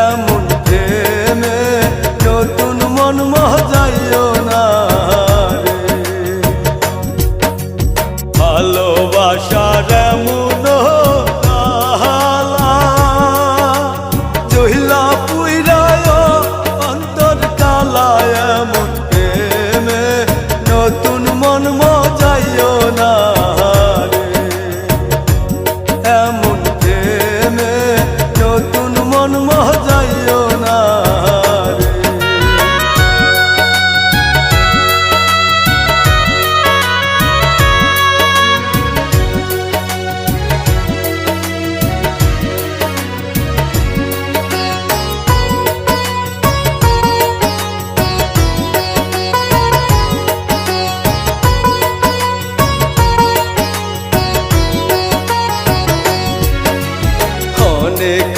এমন প্রেমে নতুন মন মজাইও না ভালোবাসার এমন জহিলা পুইরায়, অন্তর কালায় এমন প্রেমে নতুন মন মজাইও না এমন প্রেমে নতুন মন মজা না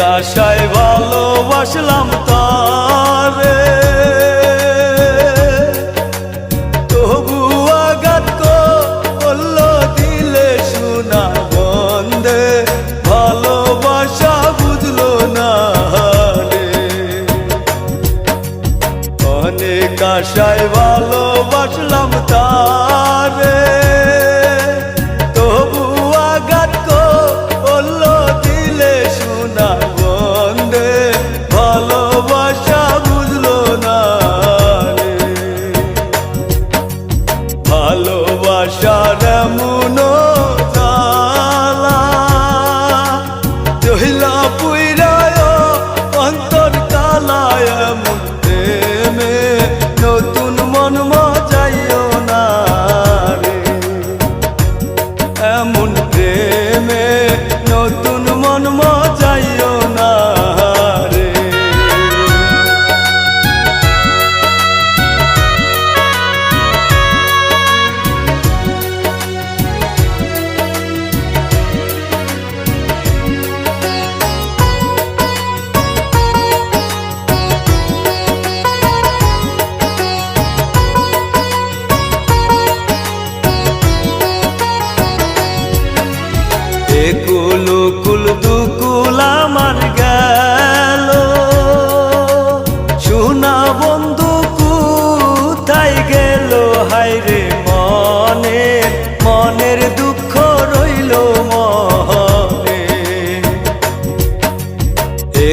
আশায় ভালোবাসলাম তারে। তবু আঘাত করল দিলে শোনা বন্দে, ভালোবাসা বুঝলো না রে অনেক আশায় ভালোবাসার এমন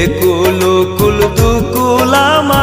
একুল কুল দুকুল আমার